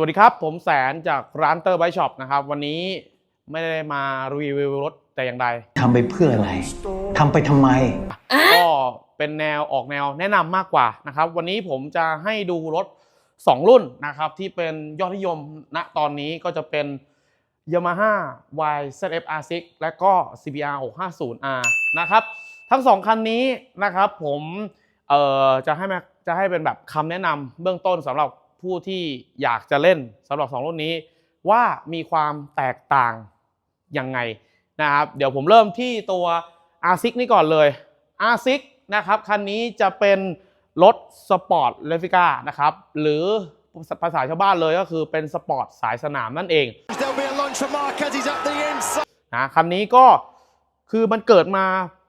วัสดีครับ ผมแสนจากร้านเตอร์ไบช็อปนะครับ วันนี้ไม่ได้มารีวิวรถแต่อย่างใดทำไปเพื่ออะไร ทำไปทำไม ก็เป็นแนวออกแนวแนะนำมากกว่านะครับ วันนี้ผมจะให้ดูรถ 2 รุ่นนะครับ ที่เป็นยอดนิยมณตอนนี้ก็จะเป็น Yamaha YZF R6 และก็ CBR 650R นะครับ ทั้งสองคันนี้นะครับผมเอ่อจะให้มาจะให้เป็นแบบคำแนะนำเบื้องต้นสำหรับ ผู้ที่อยากจะเล่นสำหรับสองรุ่นนี้ว่ามีความแตกต่างยังไงนะครับ เดี๋ยวผมเริ่มที่ตัว R6 นี่ก่อนเลย R6 นะครับคันนี้จะเป็นรถสปอร์ตเลฟิก้านะครับหรือภาษาชาวบ้านเลยก็คือเป็นสปอร์ตสายสนามนั่นเอง There'll be a launch for Marquez. He's up the inside. นะคันนี้ก็คือมันเกิดมา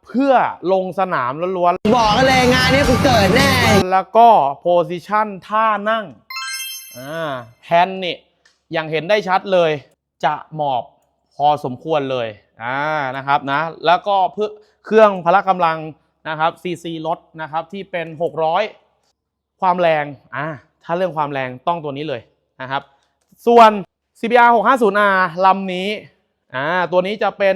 เพื่อลงสนามล้วนบอกกันเลยงานนี้กูเกิดแน่ๆแล้วก็โพซิชันท่านั่งอ่า แฮนด์นี่ยังเห็นได้ชัดเลย จะหมอบพอสมควรเลยอ่านะครับนะแล้วก็เพื่อเครื่องพละกำลังนะครับซีซีรถนะครับที่เป็น 600 ความแรงอ่าถ้าเรื่องความแรงต้องตัวนี้เลยนะครับ ส่วน CBR 650R ลำนี้อ่าตัวนี้จะเป็น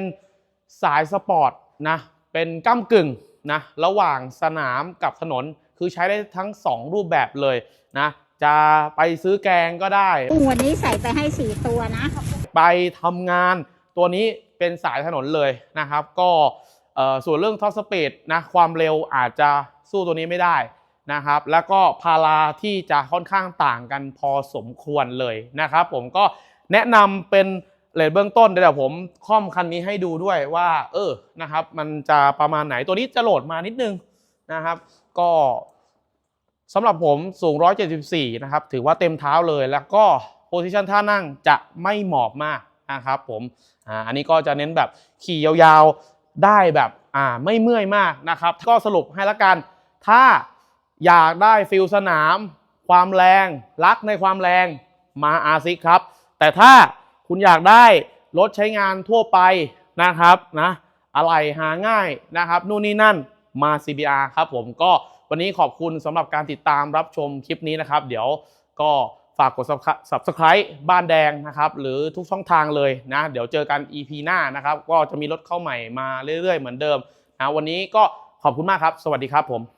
สายสปอร์ตนะเป็นก้ากึ่งนะระหว่างสนามกับถนนคือใช้ได้ทั้ง 2 รูปแบบเลยนะ จะไปซื้อแกงก็ได้ วันนี้ใส่ไปให้สี่ตัวนะ ไปทำงานตัวนี้เป็นสายถนนเลยนะครับ ก็เอ่อส่วนเรื่องท็อปสปีดนะความเร็วอาจจะสู้ตัวนี้ไม่ได้นะครับ แล้วก็พาราที่จะค่อนข้างต่างกันพอสมควรเลยนะครับ ผมก็แนะนำเป็นเลทเบื้องต้นเดี๋ยวผมค่อมคันนี้ให้ดูด้วยว่า เออนะครับ มันจะประมาณไหนตัวนี้จะโหลดมานิดนึงนะครับ ก็ สำหรับผมสูง 174 นะครับ ถือว่าเต็มเท้าเลย แล้วก็โพซิชันท่านั่งจะไม่หมอบมากนะครับผมอ่าอันนี้ก็จะเน้นแบบขี่ยาวๆ ได้แบบอ่าไม่เมื่อยมากนะครับ ก็สรุปให้ละกัน ถ้าอยากได้ฟิลสนาม ความแรง รักในความแรงมาอาซิกครับ แต่ถ้าคุณอยากได้รถใช้งานทั่วไปนะครับนะอะไรหาง่ายนะครับ นู่นนี่นั่นมา CBR ครับผมก็ วันนี้ขอบคุณสำหรับการติดตามรับชมคลิปนี้นะครับ เดี๋ยวก็ฝากกด subscribe บ้านแดงนะครับ หรือทุกช่องทางเลยนะ เดี๋ยวเจอกัน EP หน้านะครับ ก็จะมีรถเข้าใหม่มาเรื่อยๆ เหมือนเดิมนะวันนี้ก็ขอบคุณมากครับ สวัสดีครับผม